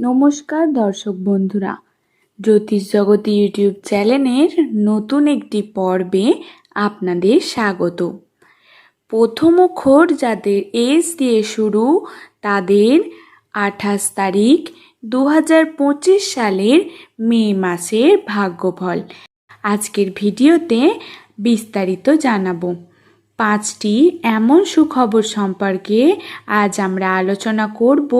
নমস্কার দর্শক বন্ধুরা। জ্যোতিষ জগতী ইউটিউব চ্যানেলের নতুন একটি পর্বে আপনাদের স্বাগত। প্রথম অক্ষর যাদের এস দিয়ে শুরু, তাদের আঠাশ তারিখ দু হাজার পঁচিশ সালের মে মাসের ভাগ্যফল। আজকের ভিডিওতে বিস্তারিত জানাব। পাঁচটি এমন সুখবর সম্পর্কে আজ আমরা আলোচনা করব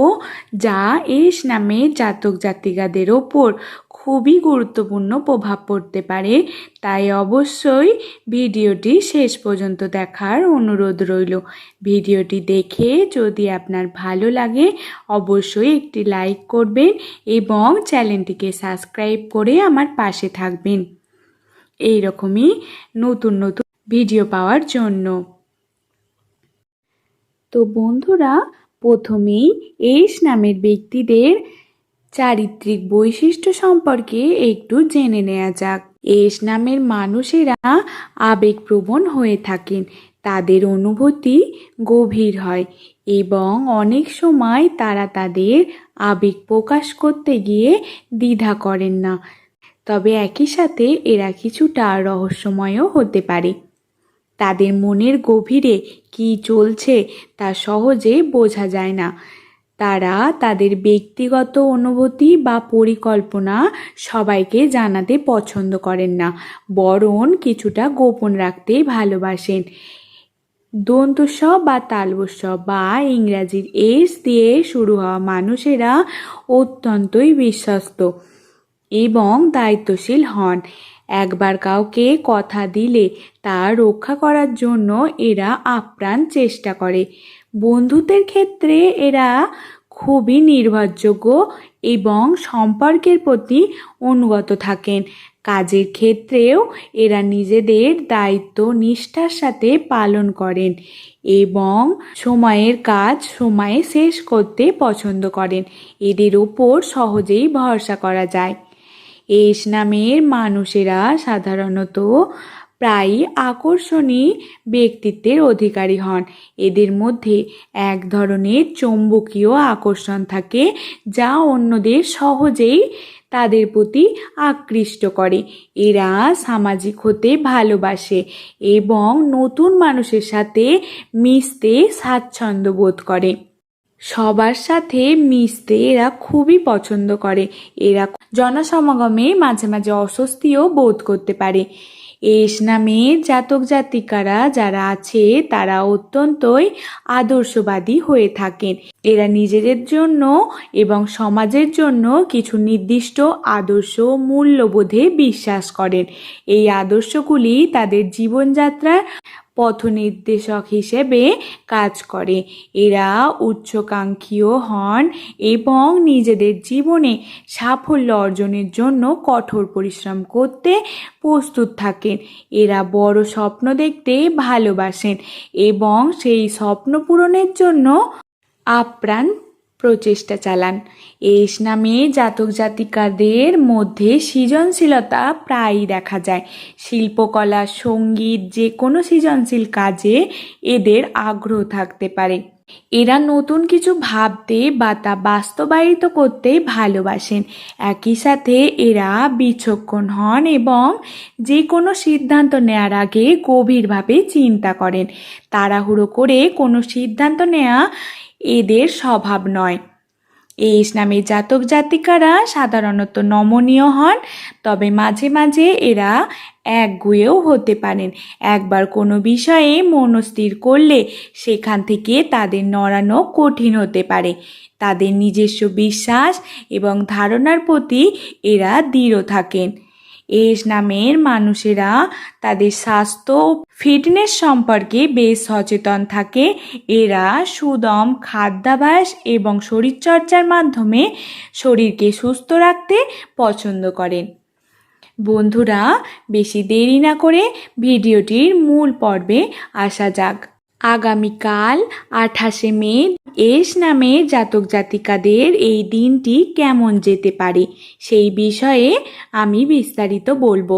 যা এস নামে জাতক জাতিকাদের ওপর খুবই গুরুত্বপূর্ণ প্রভাব পড়তে পারে। তাই অবশ্যই ভিডিওটি শেষ পর্যন্ত দেখার অনুরোধ রইল। ভিডিওটি দেখে যদি আপনার ভালো লাগে, অবশ্যই একটি লাইক করবেন এবং চ্যানেলটিকে সাবস্ক্রাইব করে আমার পাশে থাকবেন। এই রকমই নতুন নতুন ভিডিও পাওয়ার জন্য। তো বন্ধুরা, প্রথমেই এস নামের ব্যক্তিদের চারিত্রিক বৈশিষ্ট্য সম্পর্কে একটু জেনে নেওয়া যাক। এস নামের মানুষেরা আবেগপ্রবণ হয়ে থাকেন, তাদের অনুভূতি গভীর হয় এবং অনেক সময় তারা তাদের আবেগ প্রকাশ করতে গিয়ে দ্বিধা করেন না। তবে একই সাথে এরা কিছুটা রহস্যময়ও হতে পারে। তাদের মনের গভীরে কি চলছে তা সহজে বোঝা যায় না। তারা তাদের ব্যক্তিগত অনুভূতি বা পরিকল্পনা সবাইকে জানাতে পছন্দ করেন না, বরং কিছুটা গোপন রাখতেই ভালোবাসেন। দন্তস্ব বা তালবস্ব বা ইংরাজির এস দিয়ে শুরু হওয়া মানুষেরা অত্যন্তই বিশ্বস্ত এবং দায়িত্বশীল হন। একবার কাউকে কথা দিলে তা রক্ষা করার জন্য এরা আপ্রাণ চেষ্টা করে। বন্ধুত্বের ক্ষেত্রে এরা খুবই নির্ভরযোগ্য এবং সম্পর্কের প্রতি অনুগত থাকেন। কাজের ক্ষেত্রেও এরা নিজেদের দায়িত্ব নিষ্ঠার সাথে পালন করেন এবং সময়ের কাজ সময়ে শেষ করতে পছন্দ করেন। এদের ওপর সহজেই ভরসা করা যায়। এস নামের মানুষেরা সাধারণত প্রায়ই আকর্ষণী ব্যক্তিত্বের অধিকারী হন। এদের মধ্যে এক ধরনের চৌম্বকীয় আকর্ষণ থাকে যা অন্যদের সহজেই তাদের প্রতি আকৃষ্ট করে। এরা সামাজিক হতে ভালোবাসে এবং নতুন মানুষের সাথে মিশতে স্বাচ্ছন্দ্য বোধ করে। সবার সাথে মিশতে এরা খুবই পছন্দ করে। এরা জনসমাগমে মাঝে মাঝে অস্বস্তিও বোধ করতে পারে। এস নামে জাতক জাতিকারা যারা আছে, তারা অত্যন্তই আদর্শবাদী হয়ে থাকেন। এরা নিজেদের জন্য এবং সমাজের জন্য কিছু নির্দিষ্ট আদর্শ মূল্যবোধে বিশ্বাস করেন। এই আদর্শগুলি তাদের জীবনযাত্রার পথ নির্দেশক হিসেবে কাজ করে। এরা উচ্চকাঙ্ক্ষীও হন এবং নিজেদের জীবনে সাফল্য অর্জনের জন্য কঠোর পরিশ্রম করতে প্রস্তুত থাকেন। এরা বড় স্বপ্ন দেখতে ভালোবাসেন এবং সেই স্বপ্ন পূরণের জন্য আপ্রাণ প্রচেষ্টা চালান। এস নামে জাতক জাতিকাদের মধ্যে সৃজনশীলতা প্রায়ই দেখা যায়। শিল্পকলা, সংগীত যে কোনো সৃজনশীল কাজে এদের আগ্রহ থাকতে পারে। এরা নতুন কিছু ভাবতে বা তা বাস্তবায়িত করতে ভালোবাসেন। একই সাথে এরা বিচক্ষণ হন এবং যে কোনো সিদ্ধান্ত নেওয়ার আগে গভীরভাবে চিন্তা করেন। তাড়াহুড়ো করে কোনো সিদ্ধান্ত নেওয়া এদের স্বভাব নয়। এই ইসলামের জাতক জাতিকারা সাধারণত নমনীয় হন, তবে মাঝে মাঝে এরা একগুয়েও হতে পারেন। একবার কোনো বিষয়ে মনস্থির করলে সেখান থেকে তাদের নড়ানো কঠিন হতে পারে। তাদের নিজস্ব বিশ্বাস এবং ধারণার প্রতি এরা দৃঢ় থাকেন। এস নামের মানুষেরা তাদের স্বাস্থ্য ফিটনেস সম্পর্কে বেশ সচেতন থাকে। এরা সুদম, খাদ্যাভ্যাস এবং শরীরচর্চার মাধ্যমে শরীরকে সুস্থ রাখতে পছন্দ করেন। বন্ধুরা, বেশি দেরি না করে ভিডিওটির মূল পর্বে আসা যাক। আগামীকাল আঠাশে মে এস নামে জাতক জাতিকাদের এই দিনটি কেমন যেতে পারে? সেই বিষয়ে আমি বিস্তারিত বলব।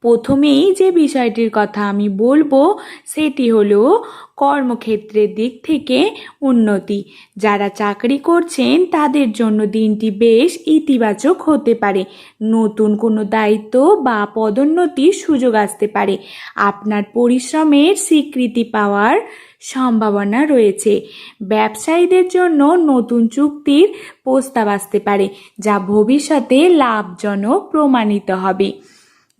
প্রথমেই যে বিষয়টির কথা আমি বলব, সেটি হলো কর্মক্ষেত্রের দিক থেকে উন্নতি। যারা চাকরি করছেন, তাদের জন্য দিনটি বেশ ইতিবাচক হতে পারে। নতুন কোনো দায়িত্ব বা পদোন্নতির সুযোগ আসতে পারে। আপনার পরিশ্রমের স্বীকৃতি পাওয়ার সম্ভাবনা রয়েছে। ব্যবসায়ীদের জন্য নতুন চুক্তির প্রস্তাব আসতে পারে, যা ভবিষ্যতে লাভজনক প্রমাণিত হবে।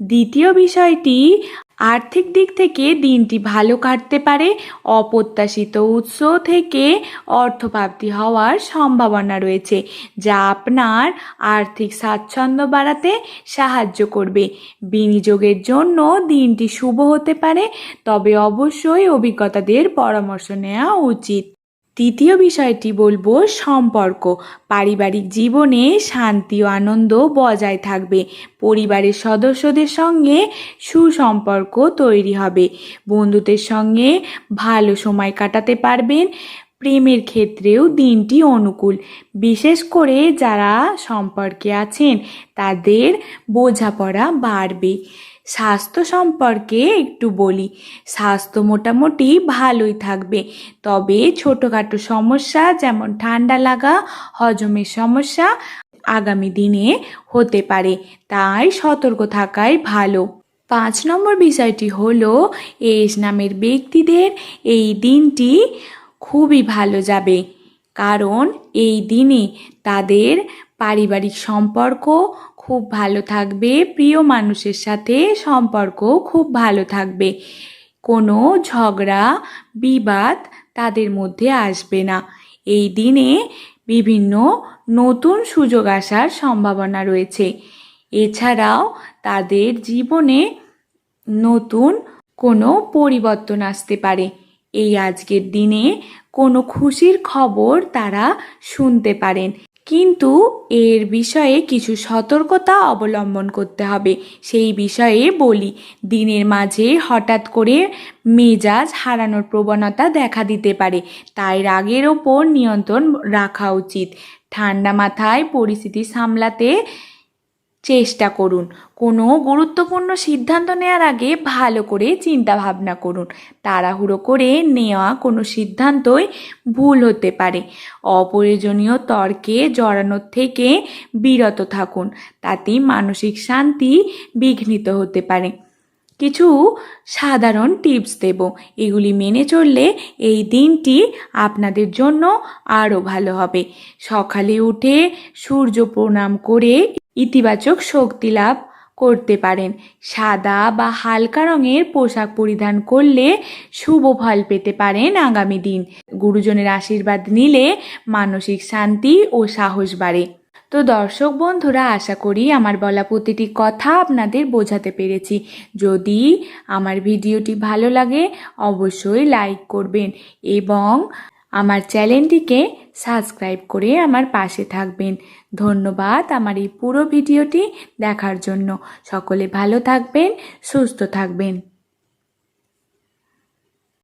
দ্বিতীয় বিষয়টি, আর্থিক দিক থেকে দিনটি ভালো কাটতে পারে। অপ্রত্যাশিত উৎস থেকে অর্থপ্রাপ্তি হওয়ার সম্ভাবনা রয়েছে, যা আপনার আর্থিক স্বাচ্ছন্দ্য বাড়াতে সাহায্য করবে। বিনিয়োগের জন্য দিনটি শুভ হতে পারে, তবে অবশ্যই অভিজ্ঞতাদের পরামর্শ নেওয়া উচিত। তৃতীয় বিষয়টি বলব সম্পর্ক। পারিবারিক জীবনে শান্তি ও আনন্দ বজায় থাকবে। পরিবারের সদস্যদের সঙ্গে সুসম্পর্ক তৈরি হবে। বন্ধুদের সঙ্গে ভালো সময় কাটাতে পারবেন। প্রেমের ক্ষেত্রেও দিনটি অনুকূল। বিশেষ করে যারা সম্পর্কে আছেন, তাদের বোঝাপড়া বাড়বে। স্বাস্থ্য সম্পর্কে একটু বলি। স্বাস্থ্য মোটামুটি ভালোই থাকবে। তবে ছোটোখাটো সমস্যা যেমন ঠান্ডা লাগা, হজমের সমস্যা আগামী দিনে হতে পারে। তাই সতর্ক থাকাই ভালো। পাঁচ নম্বর বিষয়টি হলো এস নামের ব্যক্তিদের এই দিনটি খুবই ভালো যাবে। কারণ এই দিনে তাদের পারিবারিক সম্পর্ক খুব ভালো থাকবে, প্রিয় মানুষের সাথে সম্পর্ক খুব ভালো থাকবে। কোনো ঝগড়া, বিবাদ তাদের মধ্যে আসবে না। এই দিনে বিভিন্ন নতুন সুযোগ আসার সম্ভাবনা রয়েছে। এছাড়াও তাদের জীবনে নতুন কোনো পরিবর্তন আসতে পারে। এই আজকের দিনে কোনো খুশির খবর তারা শুনতে পারেন। কিন্তু এর বিষয়ে কিছু সতর্কতা অবলম্বন করতে হবে। সেই বিষয়ে বলি, দিনের মাঝে হঠাৎ করে মেজাজ হারানোর প্রবণতা দেখা দিতে পারে। তাই রাগের ওপর নিয়ন্ত্রণ রাখা উচিত। ঠান্ডা মাথায় পরিস্থিতি সামলাতে চেষ্টা করুন। কোনো গুরুত্বপূর্ণ সিদ্ধান্ত নেওয়ার আগে ভালো করে চিন্তা ভাবনা করুন। তাড়াহুড়ো করে নেওয়া কোনো সিদ্ধান্তই ভুল হতে পারে। অপ্রয়োজনীয় তর্কে জড়ানোর থেকে বিরত থাকুন। তাতে মানসিক শান্তি বিঘ্নিত হতে পারে। কিছু সাধারণ টিপস দেব। এগুলি মেনে চললে এই দিনটি আপনাদের জন্য আরও ভালো হবে। সকালে উঠে সূর্য প্রণাম করে ইতিবাচক শক্তি লাভ করতে পারেন। সাদা বা হালকা রঙের পোশাক পরিধান করলে শুভ ফল পেতে পারেন আগামী দিন। গুরুজনের আশীর্বাদ নিলে মানসিক শান্তি ও সাহস বাড়ে। তো দর্শক বন্ধুরা, আশা করি আমার বলা প্রতিটি কথা আপনাদের বোঝাতে পেরেছি। যদি আমার ভিডিওটি ভালো লাগে, অবশ্যই লাইক করবেন এবং আমার চ্যানেলটিকে সাবস্ক্রাইব করে আমার পাশে থাকবেন। ধন্যবাদ আমার এই পুরো ভিডিওটি দেখার জন্য। সকলে ভালো থাকবেন, সুস্থ থাকবেন।